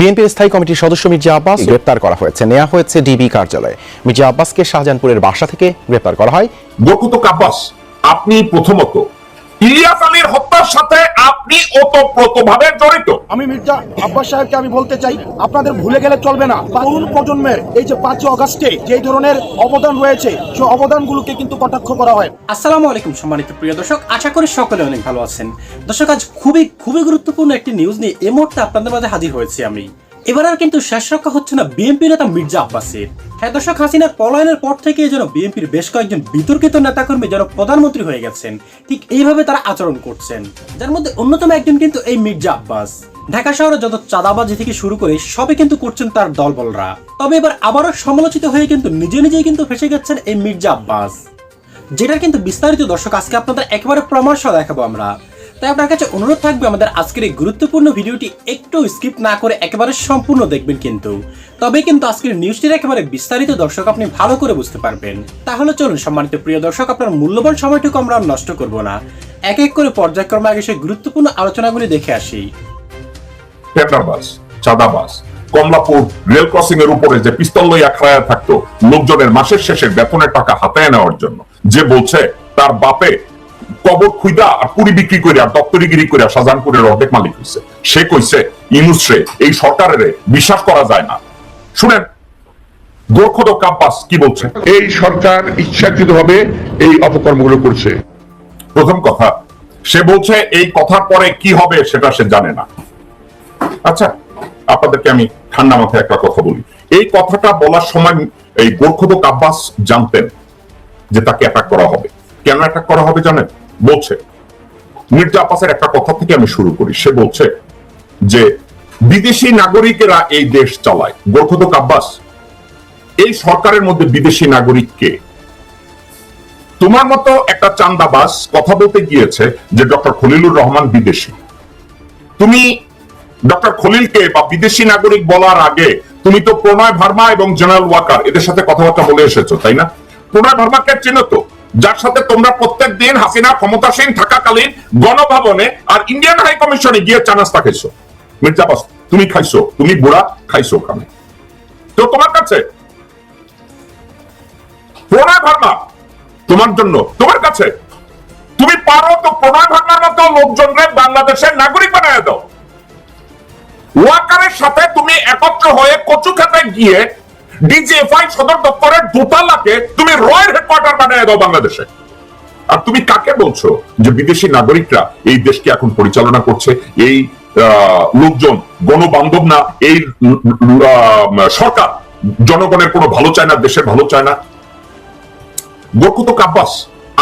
বিএনপির স্থায়ী কমিটির সদস্য মির্জা আব্বাস গ্রেপ্তার করা হয়েছে। নেওয়া হয়েছে ডিবি কার্যালয়ে। মির্জা আব্বাসকে শাহজাহানপুরের বাসা থেকে গ্রেপ্তার করা হয়। বকুত আব্বাস আপনি প্রথমত ইলিয়াস আলীর হত্যার সাথে আপনি ওতপ্রোতভাবে জড়িত। আমি মির্জা আব্বাস সাহেবকে আমি বলতে চাই আপনাদের ভুলে গেলে চলবে না। তরুণ প্রজন্মের এই যে পাঁচই অগাস্টে যে ধরনের অবদান রয়েছে সেই অবদানগুলোকে কিন্তু কটাক্ষ করা হয়। আসসালামু আলাইকুম সম্মানিত প্রিয় দর্শক আশা করি সকলে অনেক ভালো আছেন। দর্শক আজ খুবই খুবই গুরুত্বপূর্ণ একটি নিউজ নিয়ে এই মুহূর্তে আপনাদের মাঝে হাজির হয়েছি আমি। এবার আর কিন্তু শেষ রক্ষা হচ্ছে না বিএনপি নেতা মির্জা আব্বাসের। হ্যাঁ দর্শক, হাসিনার পলায়নের পর থেকে যেন বিএনপির বেশ কয়েকজন বিতর্কিত নেতাকর্মী যেন প্রধানমন্ত্রী হয়ে গেছেন। ঠিক এইভাবে তারা আচরণ করছেন, যার মধ্যে অন্যতম একজন কিন্তু এই মির্জা আব্বাস। ঢাকা শহরে যত চাঁদাবাজি থেকে শুরু করে সবে কিন্তু করছেন তার দলবলরা। তবে এবার আবারও সমালোচিত হয়ে কিন্তু নিজে নিজেই কিন্তু ফেসে গেছেন এই মির্জা আব্বাস। যেটার কিন্তু বিস্তারিত দর্শক, আজকে আপনাদের একেবারে প্রমাণ দেখাবো আমরা। তাই আপনার কাছে অনুরোধ থাকবে আমাদের আজকের এই গুরুত্বপূর্ণ ভিডিওটি একটু স্কিপ না করে একেবারে সম্পূর্ণ দেখবেন কিন্তু। তবে কিন্তু আজকের নিউজটির একেবারে বিস্তারিত দর্শক আপনি ভালো করে বুঝতে পারবেন। তাহলে চলুন, সম্মানিত প্রিয় দর্শক, আপনার মূল্যবান সময়টুকু আমরা নষ্ট করব না। এক এক করে পর্যায়ক্রমে আগে সেই গুরুত্বপূর্ণ আলোচনাগুলি দেখে আসি। টেন্ডারবাস চাঁদাবাস, কমলাপুর রেল ক্রসিং এর উপরে যে পিস্তল লইয়া খাড়ায় থাকতো লোকজনের মাসের শেষে বেতনের টাকা হাতায় নেওয়ার জন্য, যে বলছে তার বাপে কবর খুইদা আর পুরি বিক্রি করে আর দপ্তরিগিরি করে শাহজাহানপুরের অর্ধেক মালিক হয়েছে সে কইছে ইনুসরে এই সরকারের বিশ্বাস করা যায় না। শুনেন গোর্খদ কাব্বাস কি বলছে? এই সরকার ইচ্ছাকৃতভাবে এই অপকর্মগুলো করছে। প্রথম কথা সে বলছে এই কথার পরে কি হবে সেটা সে জানে না। আচ্ছা আপনাদেরকে আমি ঠান্ডা মাথায় একটা কথা বলি। এই কথাটা বলার সময় এই গোর্খদ আব্বাস জানতেন যে তাকে অ্যাটাক করা হবে। কেন অ্যাটাক করা হবে জানেন? বলছে। মির্জা আব্বাসের একটা কথা থেকে আমি শুরু করি। সে বলছে যে, বিদেশি নাগরিকেরা এই দেশ চালায়। গোর্খদ আব্বাস, এই সরকারের মধ্যে বিদেশি নাগরিক কে? তোমার মতো একটা চান্দাবাস কথা বলতে গিয়েছে যে, ডক্টর খলিলুর রহমান বিদেশি। তুমি ডক্টর খলিলকে বা বিদেশি নাগরিক বলার আগে তুমি তো প্রণয় ভার্মা এবং জেনারেল ওয়াকার, এদের সাথে কথাবার্তা বলে এসেছ, তাই না? প্রণয় ভার্মাকে চেনো তো? যার সাথে তোমরা প্রত্যেক দিন হাসিনা ক্ষমতাসীন থাকাকালীন গণভবনে আর ইন্ডিয়ান হাই কমিশনে গিয়ে চানাস্তা খাইছো। মির্জাবাস তুমি খাইছো, তুমি বুড়া খাইছো ওখানে। তো তোমার কাছে, প্রণয় ভার্মা, তোমার জন্য, তোমার কাছে, তুমি পারো তো প্রণয় ভার্মার মতো লোকজনকে বাংলাদেশের নাগরিক বানায় দাও। ওয়াকারের সাথে তুমি একত্র হয়ে কচু খেতে গিয়ে সদর দপ্তরের দোতলাকে তুমি হেডকোয়ার্টার বানিয়ে দাও বাংলাদেশে। আর তুমি কাকে বলছো? যে বিদেশি নাগরিকরা এই দেশকে এখন পরিচালনা করছে, এই লোকজন, গণবান্ধব না, এই সরকার। জনগণের কোনো ভালো চায় না, দেশের ভালো চায় না। বরকুত কাব্বাস,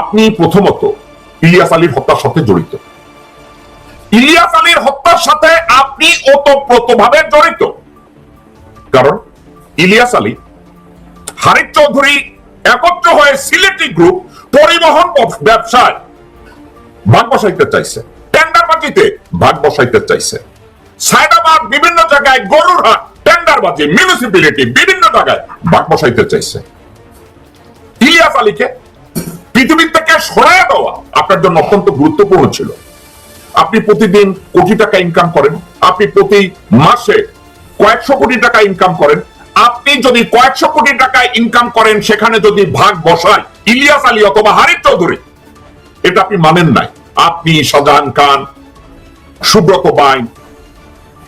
আপনি প্রথমত ইলিয়াস আলীর হত্যার সাথে জড়িত। ইলিয়াস আলীর হত্যার সাথে আপনি ওতপ্রোতভাবে জড়িত। কারণ ইলিয়াস আলী হারিফ চৌধুরী একত্র হয়ে সিলেটি গ্রুপ পরিবহন ব্যবসায় ভাগ বসাইতে চাইছে। টেন্ডারবাজিতে ভাগ বসাইতে চাইছে। সায়দাবাদ বিভিন্ন জায়গায় গরুর হাট টেন্ডারবাজি মিউনিসিপ্যালিটি বিভিন্ন জায়গায় ভাগ বসাইতে চাইছে। ইলিয়াস আলীকে পৃথিবীর থেকে সরাইয়া দেওয়া আপনার জন্য অত্যন্ত গুরুত্বপূর্ণ ছিল। আপনি প্রতিদিন কোটি টাকা ইনকাম করেন, আপনি প্রতি মাসে কয়েকশো কোটি টাকা ইনকাম করেন আপনি যদি কয়েকশো কোটি টাকা ইনকাম করেন সেখানে যদি ভাগ বসায় ইলিয়াস আলী অথবা হারিফ চৌধুরী এটা আপনি মানেন নাই। আপনি শাহজাহান খান সুব্রত বাইন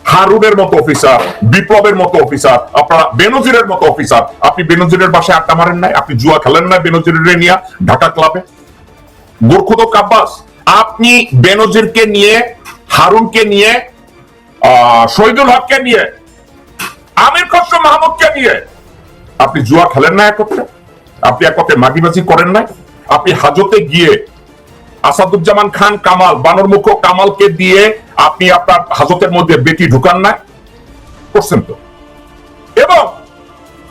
হারুনের মতো অফিসার বিপ্লবের মতো অফিসার আপনারা বেনজিরের মতো অফিসার। আপনি বেনজিরের বাসায় আড্ডা মারেন নাই আপনি জুয়া খেলেন না বেনজিরের নিয়ে ঢাকা ক্লাবে। গোর্খদ কাব্বাস আপনি বেনজিরকে নিয়ে হারুনকে নিয়ে আহ, শহীদুল হককে নিয়ে আমির খসরু মাহমুদকে নিয়ে। আপনি জুয়া খেলেন না একত্রে? আপনি একত্রে মাগিবাজি করেন নাই? আপনি হাজতে গিয়ে আসাদুজ্জামান খান, কামাল, বানরমুখ কামালকে দিয়ে আপনি আপনার হাজতের মধ্যে বেটি ঢুকান নাই? করছেন তো। এবং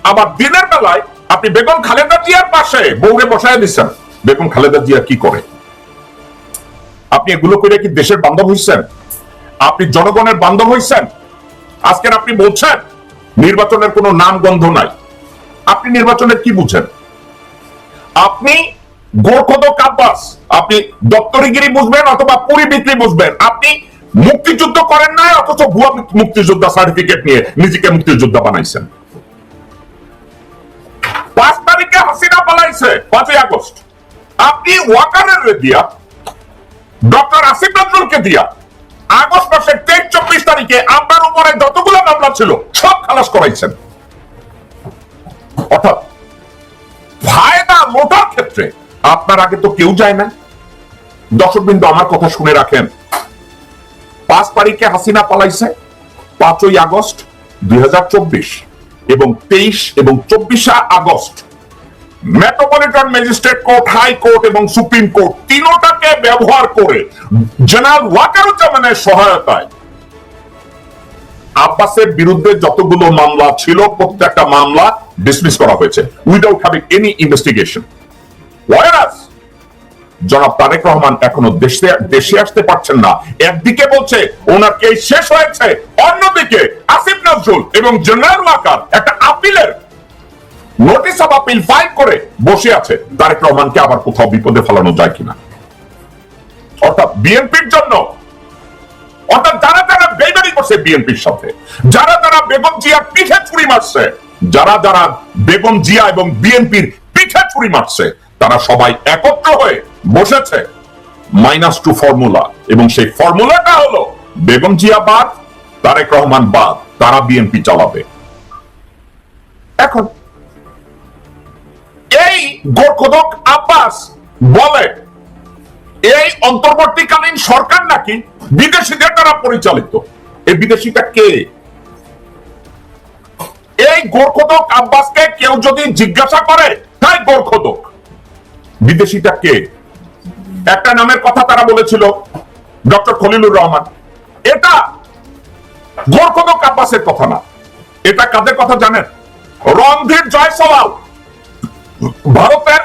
আবার দিনের বেলায় আপনি বেগম খালেদা জিয়ার পাশে বউরে বসায় দিচ্ছেন। বেগম খালেদা জিয়া কি করে? আপনি এগুলো করে কি দেশের বান্ধব হইছেন? আপনি জনগণের বান্ধব হইছেন? আজকের আপনি বলছেন নির্বাচনের কোনো নাম গন্ধ নাই। আপনি নির্বাচনের কি বুঝেন? আপনি গোর্খদ কাব্বাস, আপনি দপ্তরিগিরি বুঝবেন অথবা পুরি বিক্রি বুঝবেন। আপনি মুক্তিযুদ্ধ করেন নাই, অথচ ভুয়া মুক্তিযোদ্ধা সার্টিফিকেট নিয়ে নিজেকে মুক্তিযোদ্ধা বানাইছেন। পাঁচ তারিখে হাসিনা পালাইছে, পাঁচই আগস্ট। আপনি ওয়াকারের দিয়া, ডক্টর আসিফ নজরুলকে দিয়া আগস্ট মাসের তেইশ চব্বিশ তারিখে আপনার উপরে যতগুলো মামলা ছিল, সব খালাস করাইছেন। অর্থাৎ ফায়দা লোটার ক্ষেত্রে আপনার আগে তো কেউ যায় না দর্শক বিন্দু আমার কথা শুনে রাখেন। পাঁচ তারিখে হাসিনা পালাইছে, পাঁচই আগস্ট দুই হাজার চব্বিশ এবং তেইশ এবং চব্বিশে August metropolitan magistrate court high court এবং সুপ্রিম কোর্ট তিনোটাকে ব্যবহার করে জেনারেল ওয়াকারুজ্জামানের সহায়তায় আব্বাসের বিরুদ্ধে যতগুলো মামলা ছিল, প্রত্যেকটা মামলা ডিসমিস করা হয়েছে without having any investigation whereas জনাব তারেক রহমান এখনও দেশে দেশে আসতে পারছেন না। একদিকে বলছে, ওনার কেস শেষ হয়েছে, অন্যদিকে আসিফ নজরুল এবং জেনারেল ওয়াকার একটা আপিলের নোটিশ অফ আপিল ফাইল করে বসে আছে। তারেক রহমানকে আবার কোথাও বিপদে ফেলানো যায় কিনা? অর্থাৎ বিএনপির জন্য, অর্থাৎ যারা যারা বেইমানি করছে বিএনপির সাথে, যারা যারা বেগম জিয়ার পিঠে ছুরি মারছে, যারা যারা বেগম জিয়া এবং বিএনপির পিঠে ছুরি মারছে, তারা সবাই একত্র হয়ে বসেছে। মাইনাস টু ফর্মুলা এবং সেই ফর্মুলাটা হলো বেগম জিয়া বাদ, তারেক রহমান বাদ, তারা বিএনপি চালাবে। এখন এই আব্বাস বলে। এই অন্তর্বর্তীকালীন সরকার নাকি বিদেশিদের দ্বারা পরিচালিত। এই বিদেশিটা কে? এই গোরখোদক আব্বাসকে কেউ যদি জিজ্ঞাসা করে, তাই গোরখোদক। বিদেশিটা কে? একটা নামের কথা তারা বলেছিল, ডক্টর খলিলুর রহমান। এটা গোর্খদক আব্বাসের কথা না। এটা কাদের কথা জানেন? রণধীর জয়সওয়াল। ভারতের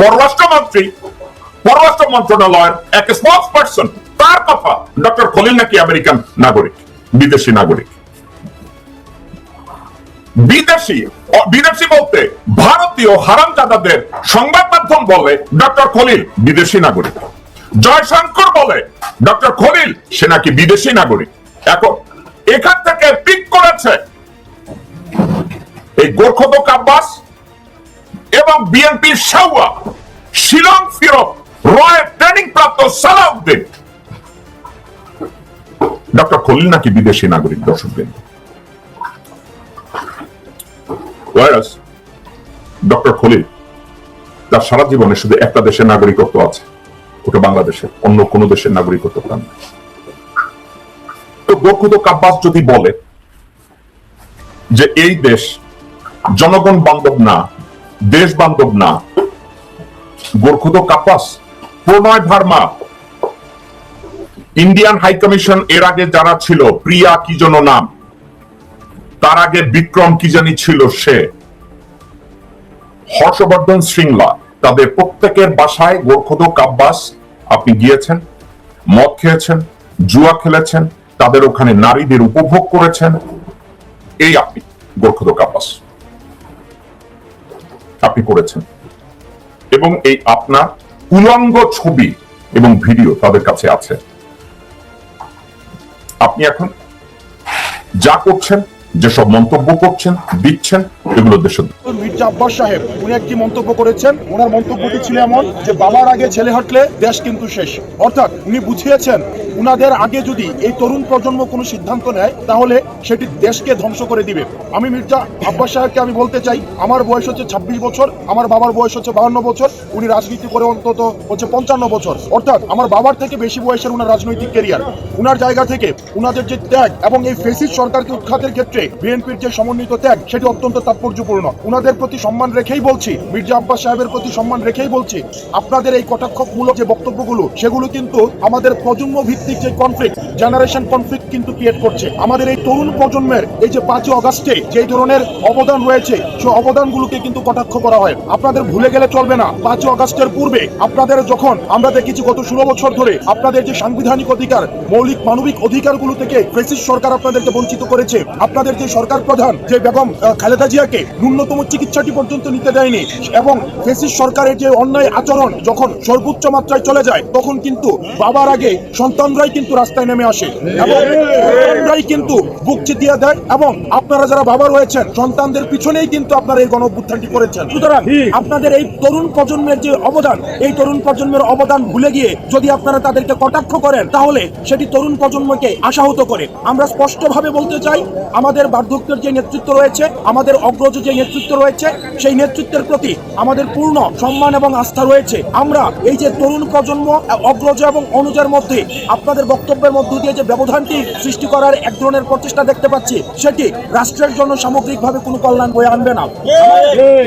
পররাষ্ট্রমন্ত্রী, পররাষ্ট্র মন্ত্রণালয়ের এক স্পোক্স পার্সন তার কথা ডক্টর খলিল নাকি আমেরিকান নাগরিক, বিদেশি নাগরিক। বিদেশি বিদেশি বলতে ভারতীয় হারামজাদাদের সংবাদ মাধ্যম বলে ডক্টর খলিল বিদেশি নাগরিক। জয়শঙ্কর বলে ডক্টর খলিল সে নাকি বিদেশি নাগরিক। এখন এখান থেকে পিক করেছে এই গোর্খদক আব্বাস এবং বিএনপির সাউয়া শিলং ফিরত রয়ের ট্রেনিং প্রাপ্ত সালাউদ্দিন ডক্টর খলিল নাকি বিদেশি নাগরিক, দর্শকদের ওয়ারাস ডক্টর খলিল, তার সারা জীবনে শুধু একটা দেশের নাগরিকত্ব আছে, ওটা বাংলাদেশের, অন্য কোন দেশের নাগরিকত্ব নেই। তো গোকুত কাব্বাস যদি বলে যে এই দেশ জনগণ বান্ধব না দেশ বান্ধব না। গোরখুদ কাপাস, Pranay Verma. Indian high commission এর আগে যারা ছিল, প্রিয়া কি যেন নাম? তার আগে বিক্রম কি জানি ছিল সে। হর্ষবর্ধন শৃঙ্গলা, তাদের প্রত্যেকের বাসায় গোরখুদ কাব্বাস আপনি গিয়েছেন? মদ খেয়েছেন? জুয়া খেলেছেন? তাদের ওখানে নারীদের উপভোগ করেছেন? এই আপনি, গোরখুদ কাব্বাস আপনি করেছেন। এবং এই আপনার উলঙ্গ ছবি এবং ভিডিও তাদের কাছে আছে। আপনি এখন যা করছেন, যেসব মন্তব্য করছেন, দিচ্ছেন এগুলো মির্জা আব্বাস সাহেব, উনি একটি মন্তব্য করেছেন? ওনার মন্তব্যটি ছিল এমন যে, বাবার আগে ছেলে হাঁটলে দেশ কিন্তু শেষ। অর্থাৎ উনি বুঝিয়েছেন, উনাদের আগে যদি এই তরুণ প্রজন্ম কোনো সিদ্ধান্ত নেয়, তাহলে সেটি দেশকে ধ্বংস করে দিবে। আমি মির্জা আব্বাস সাহেবকে আমি বলতে চাই, আমার বয়স হচ্ছে ছাব্বিশ বছর, আমার বাবার বয়স হচ্ছে বাহান্ন বছর, উনি রাজনীতি করে অন্তত হচ্ছে পঞ্চান্ন বছর। অর্থাৎ আমার বাবার থেকে বেশি বয়সের উনার রাজনৈতিক কেরিয়ার উনার জায়গা থেকে উনাদের যে ত্যাগ এবং এই ফেসিস সরকারকে উৎখাতের ক্ষেত্রে বিএনপির যে সমন্বিত ত্যাগ, সেটি অত্যন্ত তাৎপর্যপূর্ণ। উনাদের প্রতি সম্মান রেখেই বলছি, মির্জা আব্বাস সাহেবের প্রতি সম্মান রেখেই বলছি, আপনাদের এই কটাক্ষমূলক যে বক্তব্যগুলো, সেগুলো কিন্তু আমাদের প্রজন্ম ভিত্তিক যে কনফ্লিক্ট জেনারেশন কনফ্লিক্ট কিন্তু ক্রিয়েট করছে। আমাদের এই তরুণ প্রজন্মের এই যে পাঁচই অগাস্টে যে ধরনের অবদান রয়েছে, সেই অবদানগুলোকে কিন্তু কটাক্ষ করা হয়। আপনাদের ভুলে গেলে চলবে না। পাঁচই অগাস্টের পূর্বে আপনাদের যখন আমরা দেখেছি গত ষোলো বছর ধরে আপনাদের যে সাংবিধানিক অধিকার, মৌলিক মানবিক অধিকারগুলো থেকে ফেসিস সরকার আপনাদেরকে বঞ্চিত করেছে, আপনাদের যে সরকার প্রধান, যে বেগম খালেদা জিয়া মিডিয়াকে ন্যূনতম চিকিৎসাটি পর্যন্ত নিতে দেয়নি এবং ফেসিস সরকারের যে অন্যায় আচরণ যখন সর্বোচ্চ মাত্রায় চলে যায়, তখন কিন্তু বাবার আগে সন্তানরাই কিন্তু রাস্তায় নেমে আসে এবং সন্তানরাই কিন্তু বুক চিতিয়ে দেয় এবং আপনারা যারা বাবা রয়েছেন, সন্তানদের পিছনেই কিন্তু আপনারা এই গণ অভ্যুত্থানটি করেছেন। সুতরাং আপনাদের এই তরুণ প্রজন্মের যে অবদান, এই তরুণ প্রজন্মের অবদান ভুলে গিয়ে যদি আপনারা তাদেরকে কটাক্ষ করেন, তাহলে সেটি তরুণ প্রজন্মকে আশাহত করে। আমরা স্পষ্টভাবে বলতে চাই, আমাদের বার্ধক্যের যে নেতৃত্ব রয়েছে, আমাদের অগ্রজ যে নেতৃত্ব রয়েছে সেই নেতৃত্বের প্রতি আমাদের পূর্ণ সম্মান এবং আস্থা রয়েছে। আমরা এই যে তরুণ প্রজন্ম অগ্রজ এবং অনুজের মধ্যে আপনাদের বক্তব্যের মধ্য দিয়ে যে ব্যবধানটি সৃষ্টি করার এক ধরনের প্রচেষ্টা দেখতে পাচ্ছি সেটি রাষ্ট্রের জন্য সামগ্রিকভাবে কোনো কল্যাণ বয়ে আনবে না।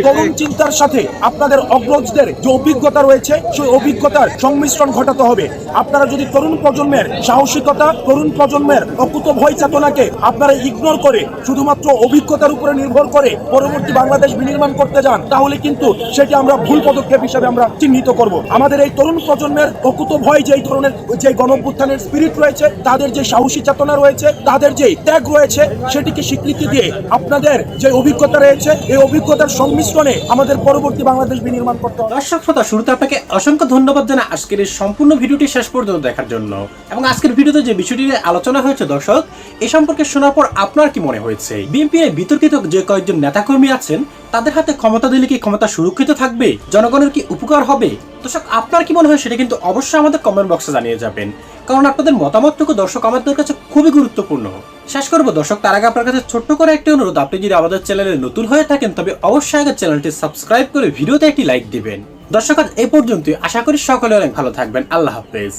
তরুণ চিন্তার সাথে আপনাদের অগ্রজদের যে অভিজ্ঞতা রয়েছে সেই অভিজ্ঞতার সংমিশ্রণ ঘটাতে হবে। আপনারা যদি তরুণ প্রজন্মের সাহসিকতা তরুণ প্রজন্মের অকুত ভয় চেতনাকে আপনারা ইগনোর করে শুধুমাত্র অভিজ্ঞতার উপরে নির্ভর করে পরবর্তী বাংলাদেশ বিনির্মাণ করতে যান, তাহলে কিন্তু সেটি আমরা ভুল পদক্ষেপ হিসেবে আমরা চিহ্নিত করব। আমাদের এই তরুণ প্রজন্মের অকুত ভয় যে ধরনের যে গণভ্যুত্থানের স্পিরিট রয়েছে, তাদের যে সাহসী চেতনা রয়েছে, তাদের যে ত্যাগ রয়েছে, সেটিকে স্বীকৃতি দিয়ে আপনাদের যে অভিজ্ঞতা রয়েছে, এই অভিজ্ঞতার সংমিশ্রণে আমাদের পরবর্তী বাংলাদেশ বিনির্মাণ করতে হবে। দর্শক শ্রোতা, শুরুতে আপনাকে অসংখ্য ধন্যবাদ জানা আজকের এই সম্পূর্ণ ভিডিওটি শেষ পর্যন্ত দেখার জন্য। এবং আজকের ভিডিওতে যে বিষয়টি আলোচনা হয়েছে দর্শক, এ সম্পর্কে শোনার পর আপনার কি মনে হয়েছে? বিএনপির বিতর্কিত যে কয়েকজন নেতাকর্মী আছেন, তাদের হাতে ক্ষমতা দিলে কি ক্ষমতা সুরক্ষিত থাকবে? জনগণের কি উপকার হবে? দর্শক, আপনার কি মনে হয় সেটা কিন্তু অবশ্যই আমাদের কমেন্ট বক্সে জানিয়ে যাবেন। কারণ আপনাদের মতামতটুকু দর্শক আমাদের কাছে খুবই গুরুত্বপূর্ণ। শেষ করব। দর্শক, তার আগে আপনার কাছে ছোট্ট করে একটি অনুরোধ। আপনি যদি আমাদের চ্যানেলে নতুন হয়ে থাকেন, তবে অবশ্যই আগে চ্যানেলটি সাবস্ক্রাইব করে ভিডিওতে একটি লাইক দিবেন। দর্শক, আজ এই পর্যন্তই। আশা করি সকলে অনেক ভালো থাকবেন। আল্লাহ হাফেজ।